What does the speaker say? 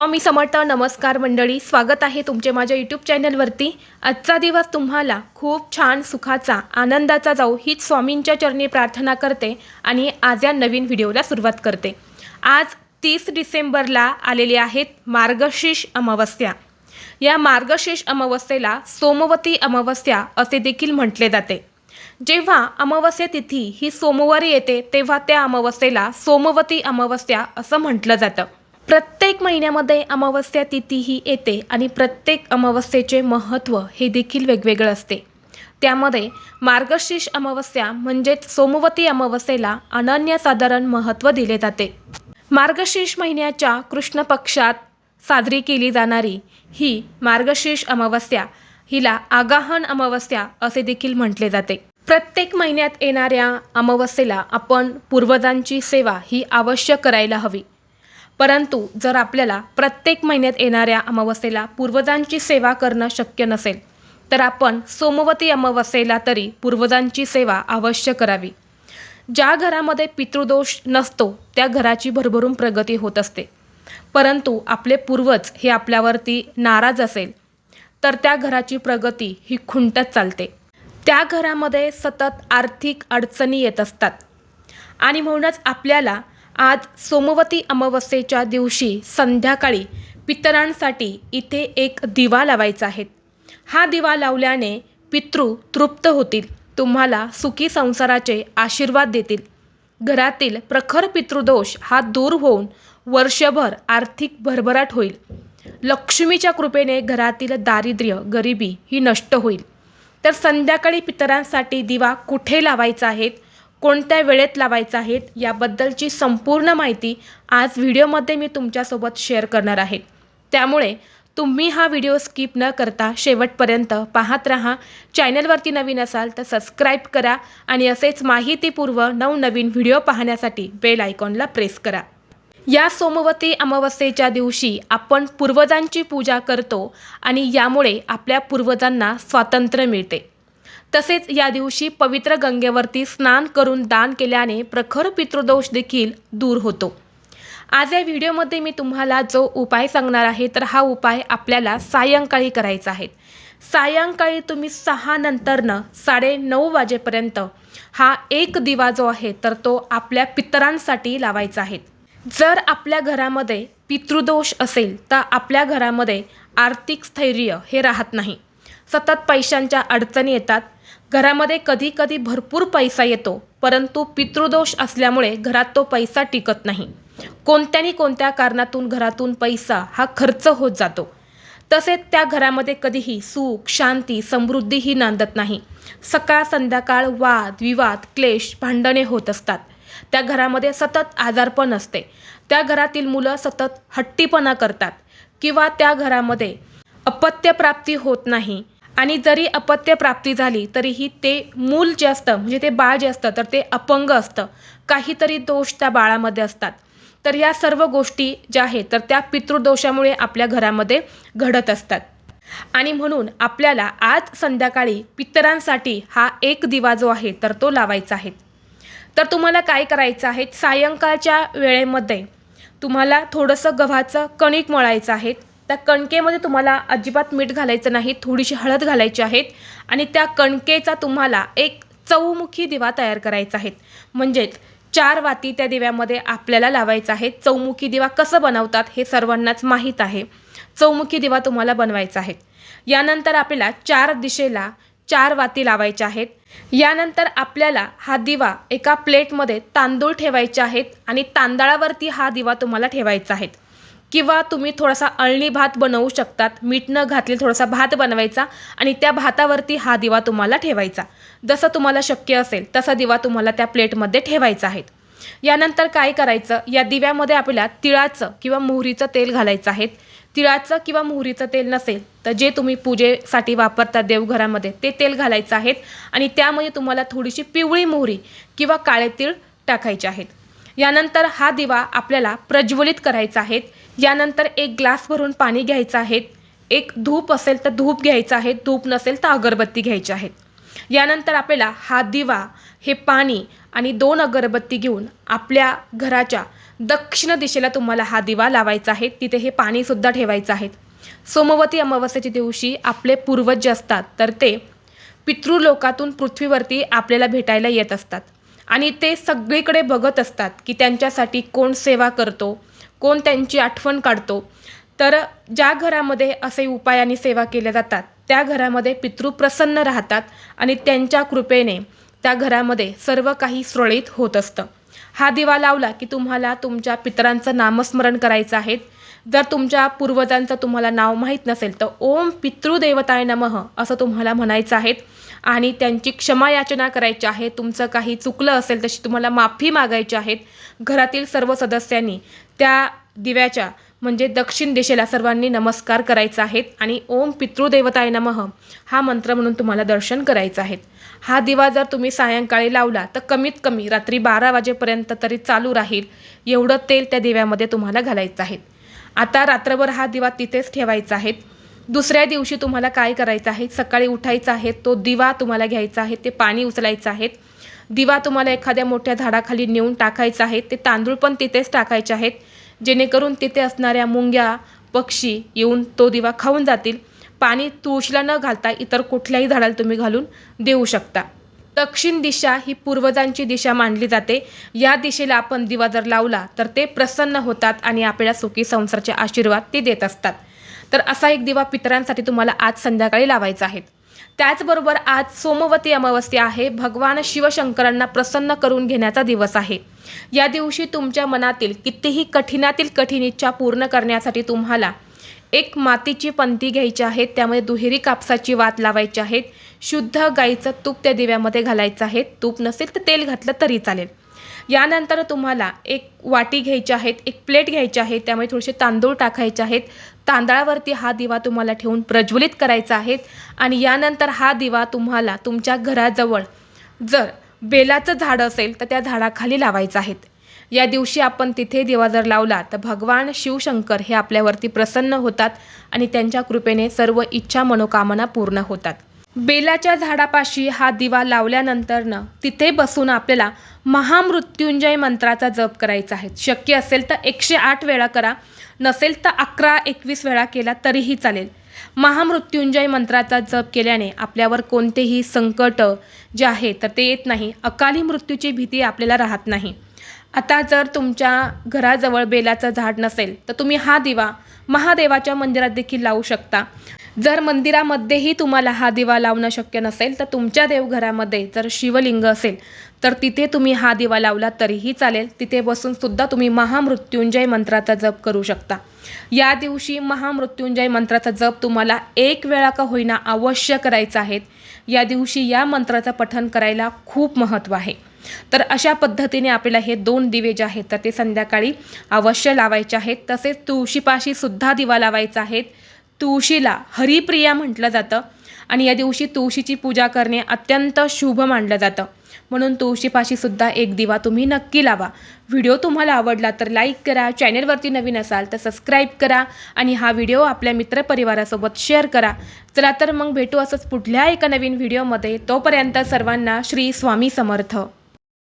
मी समर्थ नमस्कार मंडळी. स्वागत आहे तुमचे माझ्या यूट्यूब चॅनलवरती आजचा दिवस तुम्हाला खूप छान सुखाचा आनंदाचा जाऊ हीच स्वामींच्या चरणी प्रार्थना करते आणि आज या नवीन व्हिडिओला सुरुवात करते. आज तीस डिसेंबरला आलेली आहेत मार्गशीर्ष अमावस्या. या मार्गशीर्ष अमावस्येला सोमवती अमावस्या असे देखील म्हटले जाते. जेव्हा अमावस्या तिथी ही सोमवारी येते तेव्हा त्या अमावस्येला सोमवती अमावस्या असं म्हटलं जातं. प्रत्येक महिन्यामध्ये अमावस्या तिथी ही येते आणि प्रत्येक अमावस्येचे महत्त्व हे देखील वेगवेगळं असते. त्यामध्ये मार्गशीर्ष अमावस्या म्हणजेच सोमवती अमावस्येला अनन्यसाधारण महत्त्व दिले जाते. मार्गशीर्ष महिन्याच्या कृष्ण पक्षात साजरी केली जाणारी ही मार्गशीर्ष अमावस्या हिला आगाहन अमावस्या असे देखील म्हटले जाते. प्रत्येक महिन्यात येणाऱ्या अमावस्येला आपण पूर्वजांची सेवा ही अवश्य करायला हवी. परंतु जर आपल्याला प्रत्येक महिन्यात येणाऱ्या अमावस्येला पूर्वजांची सेवा करणं शक्य नसेल तर आपण सोमवती अमावस्येला तरी पूर्वजांची सेवा अवश्य करावी. ज्या घरामध्ये पितृदोष नसतो त्या घराची भरभरून प्रगती होत असते. परंतु आपले पूर्वज हे आपल्यावरती नाराज असेल तर त्या घराची प्रगती ही खुंटत चालते. त्या घरामध्ये सतत आर्थिक अडचणी येत असतात. आणि म्हणूनच आपल्याला आज सोमवती अमावस्येच्या दिवशी संध्याकाळी पितरांसाठी इथे एक दिवा लावायचा आहे. हा दिवा लावल्याने पितृ तृप्त होतील तुम्हाला सुखी संसाराचे आशीर्वाद देतील. घरातील प्रखर पितृदोष हा दूर होऊन वर्षभर आर्थिक भरभराट होईल. लक्ष्मीच्या कृपेने घरातील दारिद्र्य गरिबी ही नष्ट होईल. तर संध्याकाळी पितरांसाठी दिवा कुठे लावायचा आहे? कोणत्या वेळेत लावायचा आहेत याबद्दलची संपूर्ण माहिती आज व्हिडिओमध्ये मी तुमच्यासोबत शेअर करणार आहे. त्यामुळे तुम्ही हा व्हिडिओ स्किप न करता शेवटपर्यंत पाहत राहा. चॅनलवरती नवीन असाल तर सबस्क्राईब करा आणि असेच माहितीपूर्व नवनवीन व्हिडिओ पाहण्यासाठी बेल आयकॉनला प्रेस करा. या सोमवती अमावस्येच्या दिवशी आपण पूर्वजांची पूजा करतो आणि यामुळे आपल्या पूर्वजांना स्वातंत्र्य मिळते. तसेच या दिवशी पवित्र गंगेवरती स्नान करून दान केल्याने प्रखर पितृदोष देखील दूर होतो. आज या व्हिडिओमध्ये मी तुम्हाला जो उपाय सांगणार आहे तर हा उपाय आपल्याला सायंकाळी करायचा आहे. सायंकाळी तुम्ही सहा नंतरनं साडे नऊ वाजेपर्यंत हा एक दिवा जो आहे तर तो आपल्या पितरांसाठी लावायचा आहे. जर आपल्या घरामध्ये पितृदोष असेल तर आपल्या घरामध्ये आर्थिक स्थैर्य हे राहत नाही. सतत पैशांच्या अडचणी येतात. घरामध्ये कधी कधी भरपूर पैसा येतो परंतु पितृदोष असल्यामुळे घरात तो पैसा टिकत नाही. कोणत्यानी कोणत्या कारणातून घरातून पैसा हा खर्च होत जातो. तसेच त्या घरामध्ये कधीही सुख शांती समृद्धी ही नांदत नाही. सकाळ संध्याकाळ वाद विवाद क्लेश भांडणे होत असतात. त्या घरामध्ये सतत आजारपण असते. त्या घरातील मुलं सतत हट्टीपणा करतात किंवा त्या घरामध्ये अपत्यप्राप्ती होत नाही. आणि जरी अपत्य प्राप्ती झाली तरीही ते मूल जे असतं म्हणजे ते बाळ जे असतं तर ते अपंग असतं. काहीतरी दोष त्या बाळामध्ये असतात. तर या सर्व गोष्टी ज्या आहेत तर त्या पितृदोषामुळे आपल्या घरामध्ये घडत असतात. आणि म्हणून आपल्याला आज संध्याकाळी पितरांसाठी हा एक दिवा जो आहे तर तो लावायचा आहे. तर तुम्हाला काय करायचं आहे? सायंकाळच्या वेळेमध्ये तुम्हाला थोडंसं गव्हाचं कणिक मळायचं आहे. त्या कणकेमध्ये तुम्हाला अजिबात मीठ घालायचं नाही थोडीशी हळद घालायची आहेत आणि त्या कणकेचा तुम्हाला एक चौमुखी दिवा तयार करायचा आहे. म्हणजेच चार वाती त्या दिव्यामध्ये आपल्याला लावायचा आहे. चौमुखी दिवा कसं बनवतात हे सर्वांनाच माहीत आहे. चौमुखी दिवा तुम्हाला बनवायचा आहे. यानंतर आपल्याला चार दिशेला चार वाती लावायच्या आहेत. यानंतर आपल्याला हा दिवा एका प्लेटमध्ये तांदूळ ठेवायचे आहेत आणि तांदळावरती हा दिवा तुम्हाला ठेवायचा आहे. किंवा तुम्ही थोडासा अळणी भात बनवू शकतात. मीठ न घातले थोडासा भात बनवायचा आणि त्या भातावरती हा दिवा तुम्हाला ठेवायचा. जसं तुम्हाला शक्य असेल तसा दिवा तुम्हाला त्या प्लेटमध्ये ठेवायचा आहे. यानंतर काय करायचं? या दिव्यामध्ये आपल्याला तिळाचं किंवा मोहरीचं तेल घालायचं आहे. तिळाचं किंवा मोहरीचं तेल नसेल तर जे तुम्ही पूजेसाठी वापरता देवघरामध्ये ते तेल घालायचं आहेत आणि त्यामध्ये तुम्हाला थोडीशी पिवळी मोहरी किंवा काळे तीळ टाकायचे आहेत. यानंतर हा दिवा आपल्याला प्रज्वलित करायचा आहे. यानंतर एक ग्लास भरून पाणी घ्यायचं आहे. एक धूप असेल तर धूप घ्यायचं आहे. धूप नसेल तर अगरबत्ती घ्यायची आहेत यानंतर आपल्याला हा दिवा हे पाणी आणि दोन अगरबत्ती घेऊन आपल्या घराच्या दक्षिण दिशेला तुम्हाला हा दिवा लावायचा आहे. तिथे हे पाणीसुद्धा ठेवायचं आहे. सोमवती अमावस्येच्या दिवशी आपले पूर्वज जे असतात तर ते पितृलोकातून पृथ्वीवरती आपल्याला भेटायला येत असतात. आणि ते सगळीकडे बघत असतात की त्यांच्यासाठी कोण सेवा करतो कोण त्यांची आठवण काढतो. तर ज्या घरामध्ये असे उपाय आणि सेवा केल्या जातात त्या घरामध्ये पितृ प्रसन्न राहतात आणि त्यांच्या कृपेने त्या घरामध्ये सर्व काही सुरळीत होत असतं. हा दिवा लावला की तुम्हाला तुमच्या पितरांचं नामस्मरण करायचं आहे. जर तुमच्या पूर्वजांचं तुम्हाला नाव माहीत नसेल तर ओम पितृदेवताय नमः असं तुम्हाला म्हणायचं आहे. आणि त्यांची क्षमा याचना करायची आहे. तुमचं काही चुकलं असेल तशी तुम्हाला माफी मागायची आहेत घरातील सर्व सदस्यांनी त्या दिव्याच्या म्हणजे दक्षिण दिशेला सर्वांनी नमस्कार करायचा आहेत आणि ओम पितृदेवताय नमः हा मंत्र म्हणून तुम्हाला दर्शन करायचं आहे. हा दिवा जर तुम्ही सायंकाळी लावला तर कमीत कमी रात्री बारा वाजेपर्यंत तरी चालू राहील. एवढं तेल त्या दिव्यामध्ये तुम्हाला घालायचं आहे. आता रात्रभर हा दिवा तिथेच ठेवायचा आहे. दुसऱ्या दिवशी तुम्हाला काय करायचं आहे? सकाळी उठायचं आहे तो दिवा तुम्हाला घ्यायचा आहे ते पाणी उचलायचं आहे. दिवा तुम्हाला एखाद्या मोठ्या झाडाखाली नेऊन टाकायचा आहे ते तांदूळ पण तिथेच टाकायचे आहेत. जेणेकरून तिथे असणाऱ्या मुंग्या पक्षी येऊन तो दिवा खाऊन जातील. पाणी तुळशीला न घालता इतर कुठल्याही झाडाला तुम्ही घालून देऊ शकता. दक्षिण दिशा ही पूर्वजांची दिशा मानली जाते. या दिशेला आपण दिवा जर लावला तर ते प्रसन्न होतात आणि आपल्याला सुखी संसाराचे आशीर्वाद ते देत असतात. तर असा एक दिवा पितरांसाठी तुम्हाला आज संध्याकाळी लावायचा आहे. त्याचबरोबर आज सोमवती अमावस्या आहे. भगवान शिवशंकरांना प्रसन्न करून घेण्याचा दिवस आहे. या दिवशी तुमच्या मनातील कितीही कठीणातील कठीण इच्छा पूर्ण करण्यासाठी तुम्हाला एक मातीची पंती घ्यायची आहे त्यामध्ये दुहेरी कापसाची वात लावायची आहेत शुद्ध गाईचं तूप त्या दिव्यामध्ये घालायचं आहे तूप नसेल तर तेल घातलं तरी चालेल. यानंतर तुम्हाला एक वाटी घ्यायची आहेत एक प्लेट घ्यायची आहे त्यामध्ये थोडेसे तांदूळ टाकायचे आहेत. तांदळावरती हा दिवा तुम्हाला ठेवून प्रज्वलित करायचा आहे आणि यानंतर हा दिवा तुम्हाला तुमच्या घराजवळ जर बेलाचं झाड असेल तर त्या झाडाखाली लावायचं आहेत या दिवशी आपण तिथे दिवा जर लावला तर भगवान शिवशंकर हे आपल्यावरती प्रसन्न होतात आणि त्यांच्या कृपेने सर्व इच्छा मनोकामना पूर्ण होतात. बेलाच्या झाडापाशी हा दिवा लावल्यानंतरनं तिथे बसून आपल्याला महामृत्युंजय मंत्राचा जप करायचा आहे. शक्य असेल तर एकशे आठ वेळा करा नसेल तर अकरा एकवीस वेळा केला तरीही चालेल. महामृत्युंजय मंत्राचा जप केल्याने आपल्यावर कोणतेही संकट जे आहे तर ते येत नाही. अकाली मृत्यूची भीती आपल्याला राहत नाही. आता जर तुमच्या घराजवळ बेलाचं झाड नसेल तर तुम्ही हा दिवा महादेवाच्या मंदिरात देखील लावू शकता. जर मंदिरामध्येही तुम्हाला हा दिवा लावणं शक्य नसेल तर तुमच्या देवघरामध्ये जर शिवलिंग असेल तर तिथे तुम्ही हा दिवा लावला तरीही चालेल. तिथे बसून सुद्धा तुम्ही महामृत्युंजय मंत्राचा जप करू शकता. या दिवशी महामृत्युंजय मंत्राचा जप तुम्हाला एक वेळा का होईना अवश्य करायचा आहे. या दिवशी या मंत्राचं पठण करायला खूप महत्त्व आहे. तर अशा पद्धतीने आपल्याला हे दोन दिवे जे आहेत तर ते संध्याकाळी अवश्य लावायचे आहेत. तसेच तुळशीपाशी सुद्धा दिवा लावायचा आहे. तुळशीला हरिप्रिया म्हटलं जातं आणि या दिवशी तुळशीची पूजा करणे अत्यंत शुभ मानलं जातं. म्हणून तुळशीपाशी सुद्धा एक दिवा तुम्ही नक्की लावा. व्हिडिओ तुम्हाला आवडला तर लाईक करा चॅनेलवरती नवीन असाल तर सबस्क्राईब करा आणि हा व्हिडिओ आपल्या मित्रपरिवारासोबत शेअर करा. चला तर मग भेटू असंच पुढल्या एका नवीन व्हिडिओमध्ये. तोपर्यंत सर्वांना श्री स्वामी समर्थ.